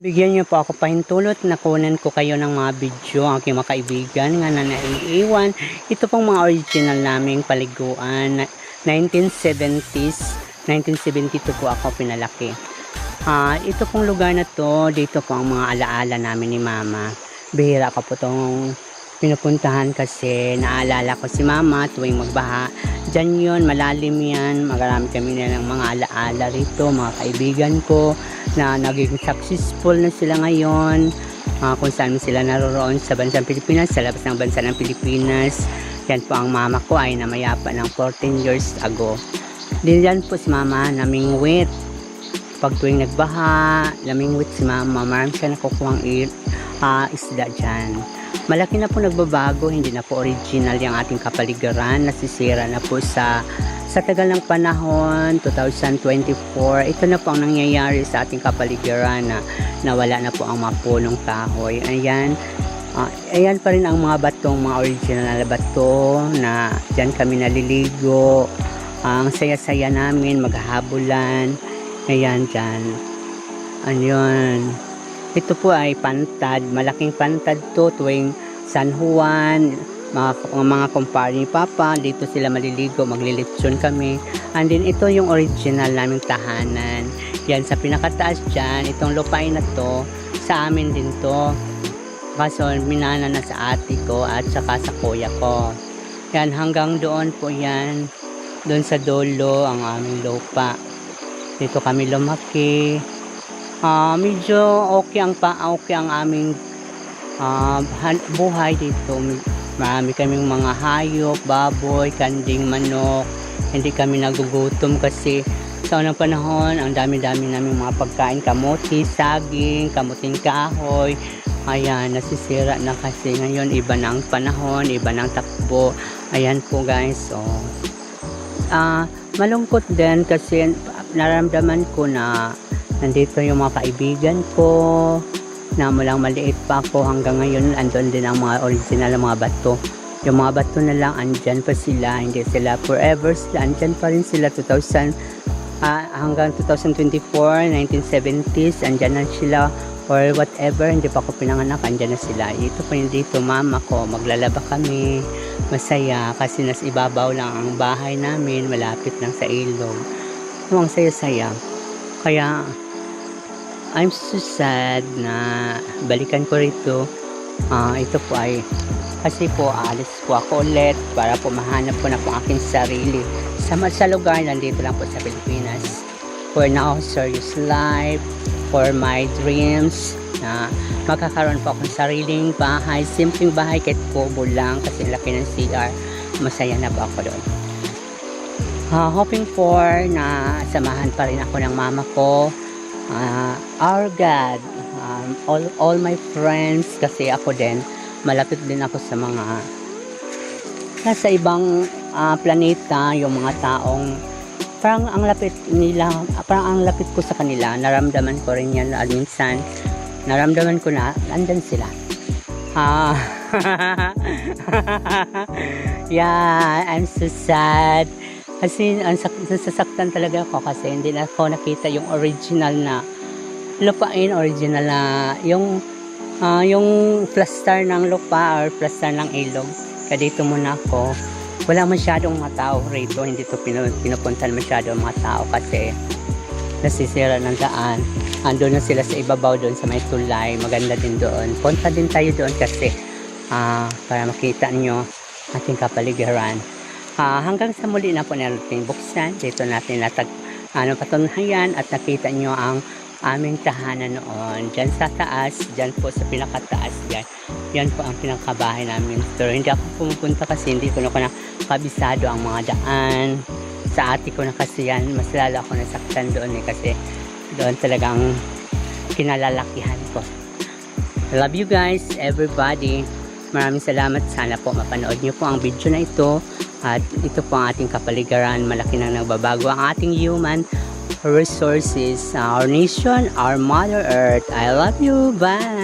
Bigyan niyo po ako pahintulot na kunan ko kayo ng mga video ang aking mga kaibigan nga na naiiwan. Ito pong mga original naming paliguan. na 1970s, 1972 po ako pinalaki. Ah, ito pong lugar na to, dito po ang mga alaala namin ni Mama. Bihira ko po tong pinupuntahan kasi naalala ko si Mama tuwing magbaha. Diyan yun, malalim yan. Marami kami na ng mga alaala rito, mga kaibigan ko na naging successful na sila ngayon. Ah, kung saan sila naroroon sa bansang Pilipinas, sa labas ng bansa ng Pilipinas. Yan po ang mama ko ay namayapa ng 14 years ago. Diyan po si mama namingwit. Pag tuwing nagbaha, namingwit si mama. Marami siya nakukuhang i- ah, isda dyan. Malaki na po nagbabago, hindi na po original yung ating kapaligiran. Nasisira na po sa sa tagal ng panahon, 2024, ito na po ang nangyayari sa ating kapaligiran na nawala na po ang mga punong kahoy. Ayan, ah, ayan pa rin ang mga batong, mga original na bato na dyan kami naliligo. ang saya-saya namin, maghahabulan. Ayan, dyan. Ayun. Ito po ay pantad. Malaking pantad to tuwing San Juan, mga, mga kumpare ni Papa, dito sila maliligo, maglilitsyon kami. And then ito yung original naming tahanan. Yan sa pinakataas dyan, itong lupain na to, sa amin din to. Kaso minana na sa ate ko at saka sa kuya ko. Yan hanggang doon po yan. Doon sa dolo ang aming lupa. Dito kami lumaki. Ah, medyo okay ang pa okay ang aming han- buhay dito. Marami kaming mga hayop, baboy, kanding manok. Hindi kami nagugutom kasi sa unang panahon, ang dami-dami namin mga pagkain, kamuti, saging, kamuting kahoy. Ayan, nasisira na kasi ngayon iba na ang panahon, iba na ang takbo. Ayan po guys, so ah malungkot din kasi naramdaman ko na nandito yung mga kaibigan ko na mulang maliit pa ako hanggang ngayon. Andun din ang mga original na mga bato. Yung mga bato na lang andyan pa sila. Hindi sila forever sila. Andyan pa rin sila 2000 ah, hanggang 2024 1970s andyan na sila or whatever. Hindi pa ako pinanganak. Andyan na sila. Ito pa dito mama ko. Maglalaba kami. Masaya kasi nas ibabaw lang ang bahay namin. Malapit lang sa ilog. Ang saya-saya. Kaya I'm so sad na balikan ko rito. Ah, ito po ay kasi po aalis po ako ulit para po mahanap ko na po aking sarili. Sa, sa lugar nandito lang po sa Pilipinas. For now serious life for my dreams na magkakaroon po akong sariling bahay simpleng bahay kahit kubo lang kasi laki ng CR masaya na po ako doon. Ah, hoping for na samahan pa rin ako ng mama ko Ah, our God. Um, all, all my friends kasi ako din malapit din ako sa mga nasa ibang ah, planeta yung mga taong parang ang lapit nila parang ang lapit ko sa kanila naramdaman ko rin yan at minsan naramdaman ko na andyan sila. Ah yeah I'm so sad kasi ang sak- nasasaktan talaga ako kasi hindi na ako nakita yung original na lupain, original na yung ah, yung plaster ng lupa or plaster ng ilog. Kaya dito muna ako. Wala masyadong mga tao rito. Hindi to pinu- pinupuntan masyado ang mga tao kasi nasisira ng daan. Ando na sila sa ibabaw doon sa may tulay. Maganda din doon. Punta din tayo doon kasi ah, para makita nyo ating kapaligiran. Ah, hanggang sa muli na po natin buksan. Dito natin natag ano patunhayan at nakita nyo ang aming tahanan noon. Diyan sa taas, diyan po sa pinakataas diyan. Yan po ang pinakabahay namin. Pero hindi ako pumupunta kasi hindi ko na ko na kabisado ang mga daan. Sa ate ko na kasi yan, mas lalo ako nasaktan doon eh kasi doon talagang kinalalakihan ko. Love you guys, everybody. Maraming salamat. Sana po mapanood niyo po ang video na ito. At ito po ang ating kapaligiran. Malaki na nagbabago ang ating human resources. Our nation, our Mother Earth. I love you. Bye!